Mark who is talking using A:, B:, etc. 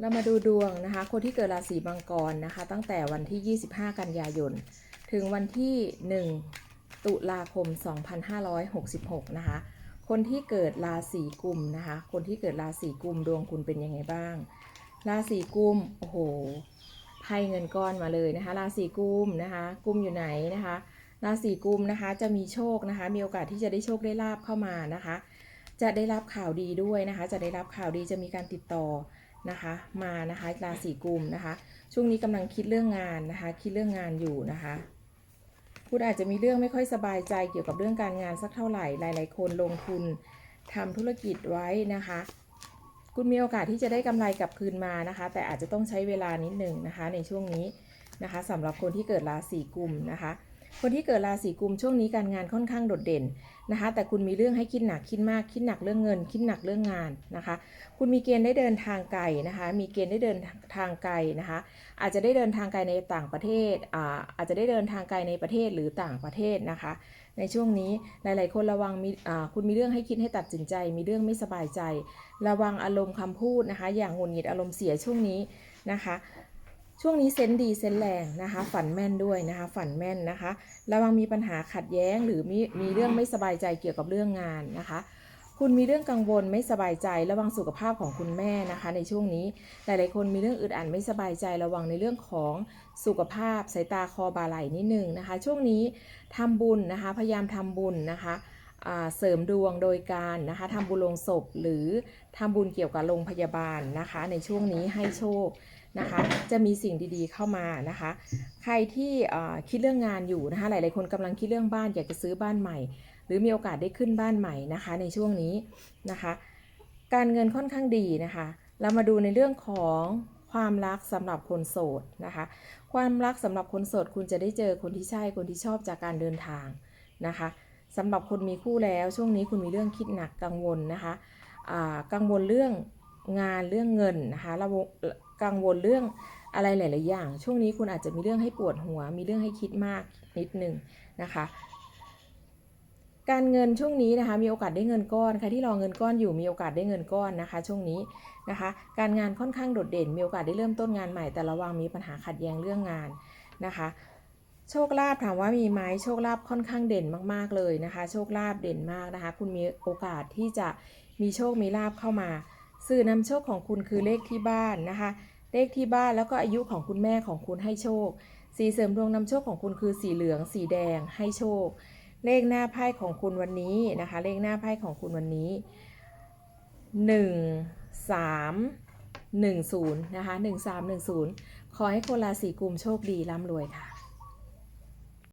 A: เรามาดูดวงนะคะ คนที่เกิดราศีมังกรนะคะ ตั้งแต่วันที่ 25 กันยายน ถึงวันที่ 1 ตุลาคม 2566 นะคะ คนที่เกิดราศีกุมนะคะ คนที่เกิดราศีกุมดวงคุณเป็นยังไงบ้าง ราศีกุม โอ้โห ไพ่เงินก้อนมาเลยนะคะ ราศีกุมนะคะ กุมอยู่ไหนนะคะ ราศีกุมนะคะ จะมีโชคนะคะ มีโอกาสที่จะได้โชคได้ลาบเข้ามานะคะ จะได้รับข่าวดีด้วยนะคะ จะได้รับข่าวดี จะมีการติดต่อ นะคะมานะคะราศีกุมนะคะ ช่วงนี้กำลังคิดเรื่องงานนะคะ คิดเรื่องงานอยู่นะคะคุณอาจจะมีเรื่องไม่ค่อยสบายใจเกี่ยวกับเรื่องการงานสักเท่าไหร่หลาย ๆ คนลงทุนทำธุรกิจไว้นะคะ คุณมีโอกาสที่จะได้กำไรกลับคืนมานะคะ แต่อาจจะต้องใช้เวลานิดหนึ่งนะคะในช่วงนี้นะคะสำหรับคนที่เกิดราศีกุมนะคะ คนที่เกิดราศีกุมช่วงนี้การงานค่อนข้างโดดเด่นนะคะ แต่คุณมีเรื่องให้คิดหนักคิดมาก คิดหนักเรื่องเงิน คิดหนักเรื่องงานนะคะ คุณมีเกณฑ์ได้เดินทางไกลนะคะ มีเกณฑ์ได้เดินทางไกลนะคะ อาจจะได้เดินทางไกลในต่างประเทศอ่าอาจจะได้เดินทางไกลในประเทศหรือต่างประเทศนะคะ ในช่วงนี้หลาย ๆ คนระวังมีอ่าคุณมีเรื่องให้คิดให้ตัดสินใจ มีเรื่องไม่สบายใจ ระวังอารมณ์คำพูดนะคะ อย่างหงุดหงิดอารมณ์เสียช่วงนี้นะคะ ช่วงนี้เซนดีเซนแรงนะคะ ฝันแม่นด้วยนะคะ ฝันแม่นนะคะระวังมีปัญหาขัดแย้งหรือมีมีเรื่องไม่สบายใจเกี่ยวกับเรื่องงานนะคะ คุณมีเรื่องกังวลไม่สบายใจระวังสุขภาพของคุณแม่นะคะ ในช่วงนี้หลายๆคนมีเรื่องอึดอัดไม่สบายใจระวังในเรื่องของสุขภาพสายตาคอบาไหลนิดนึงนะคะ ช่วงนี้ทำบุญนะคะ พยายามทำบุญนะคะ เสริมดวงโดยการนะคะทำบุญลงศพหรือทำบุญเกี่ยวกับโรงพยาบาลนะคะ ในช่วงนี้ให้โชคนะคะ จะมีสิ่งดีๆเข้ามานะคะ ใครที่คิดเรื่องงานอยู่นะคะ หลายๆคนกำลังคิดเรื่องบ้านอยากจะซื้อบ้านใหม่ หรือมีโอกาสได้ขึ้นบ้านใหม่นะคะ ในช่วงนี้นะคะ การเงินค่อนข้างดีนะคะ เรามาดูในเรื่องของความรักสำหรับคนโสดนะคะ ความรักสำหรับคนโสดคุณจะได้เจอคนที่ใช่คนที่ชอบจากการเดินทางนะคะ สำหรับคนมีคู่แล้วช่วงนี้คุณมีเรื่องคิดหนักกังวลนะคะอ่ากังวลเรื่องงานเรื่องเงินนะคะระวกังวลเรื่องอะไรหลาย ๆ อย่าง ช่วงนี้คุณอาจจะมีเรื่องให้ปวดหัว มีเรื่องให้คิดมากนิดนึงนะคะ การเงินช่วงนี้นะคะ มีโอกาสได้เงินก้อนใครที่รอเงินก้อนอยู่มีโอกาสได้เงินก้อนนะคะ ช่วงนี้นะคะ การงานค่อนข้างโดดเด่น มีโอกาสได้เริ่มต้นงานใหม่ แต่ระวังมีปัญหาขัดแย้งเรื่องงานนะคะ โชคลาภถามว่ามีไหมโชคลาภค่อนข้างเด่นมากๆเลยนะคะ โชคลาภเด่นมากนะคะ คุณมีโอกาสที่จะมีโชคมีลาภเข้ามา สื่อนำโชคของคุณคือเลขที่บ้านนะคะ เลขที่บ้านแล้วก็อายุของคุณแม่ของคุณให้โชค สีเสริมดวงนำโชคของคุณคือสีเหลือง สีแดงให้โชค เลขหน้าไพ่ของคุณวันนี้นะคะ เลขหน้าไพ่ของคุณวันนี้หนึ่งสามหนึ่งศูนย์นะคะหนึ่งสามหนึ่งศูนย์ขอให้คนราศีกุมโชคดีร่ำรวยค่ะ